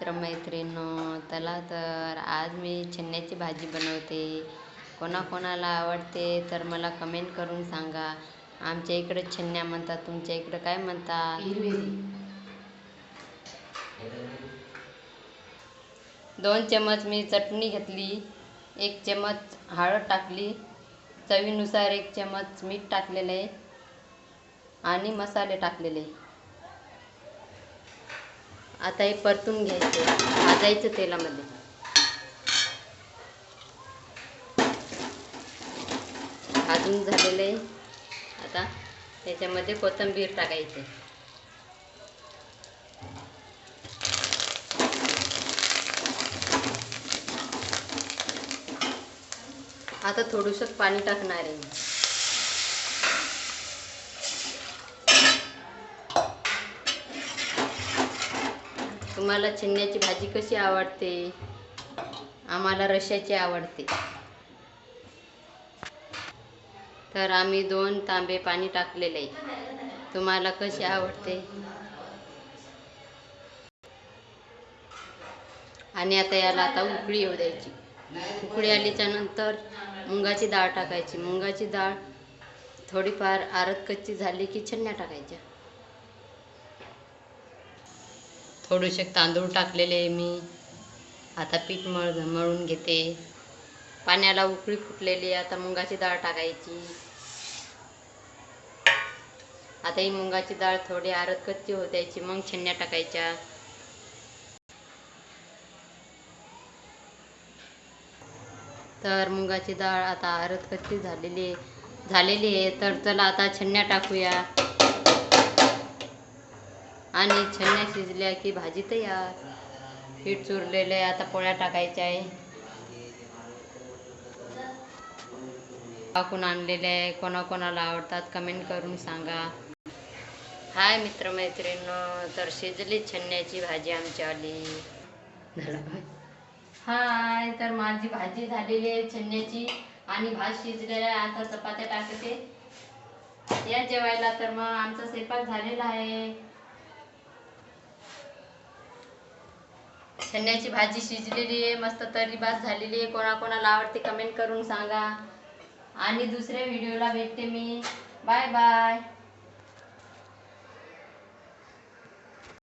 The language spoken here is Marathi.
मित्रमैत्रिणींनो चला तर आज मी छन्याची भाजी बनवते. कोणाकोणाला आवडते तर मला कमेंट करून सांगा. आमच्या इकडे छन्या म्हणतात तुमच्या इकडे काय म्हणतात? दोन चमच मी चटणी घेतली एक चमच हळद टाकली चवीनुसार एक चमच मीठ टाकलेलं आहे आणि मसाले टाकलेले आता हे परतून घ्यायचे. भाजायचं तेलामध्ये. भाजून झालेलं. आहे आता त्याच्यामध्ये कोथिंबीर टाकायची. आता थोडंसं पाणी टाकणार आहे तुम्हाला चिन्याची भाजी कशी आवडते? आम्हाला रश्याची आवडते. तर आम्ही दोन तांबे पाणी टाकलेले. तुम्हाला कशी आवडते? आणि आता याला आता उकळी येऊ द्यायची. उकळी आलीच्या नंतर मुंगाची डाळ टाकायची. मुंगाची डाळ थोडीफार आरत कच्ची झाली की छन्या टाकायच्या. थोडेसे तांदूळ टाकलेले मी. आता पीठ मळ मळून घेते. पाण्याला उकळी फुटलेली आता मुंगाची डाळ टाकायची. आता ही मुंगाची डाळ थोडी आरत कच्ची होऊ द्यायची. मग छन्या टाकायच्या. तर मुगाची डाळ आता आरत कच्ची झालेली झालेली आहे. तर चला आता छन्या टाकूया. आणि छन्या शिजल्या की भाजी तयार. पीठ चुरलेलं आहे आता पोळ्या टाकायच्या आहे. टाकून आणलेले आहे कोणाकोणाला आवडतात कमेंट करून सांगा. हाय मित्रमैत्रिणी तर शिजली छन्याची भाजी आमची आली. हाय तर माझी भाजी झालेली आहे छन्याची. आणि भात शिजलेला आहे आता चपात्या टाकते या जेवायला तर मग आमचा स्वयंपाक झालेला आहे. छन्याची भाजी शिजलेली आहे मस्त तरी भात झालेली आहे. कोणाकोणाला आवडते कमेंट करून सांगा. आणि दुसऱ्या व्हिडिओला भेटते मी. Bye bye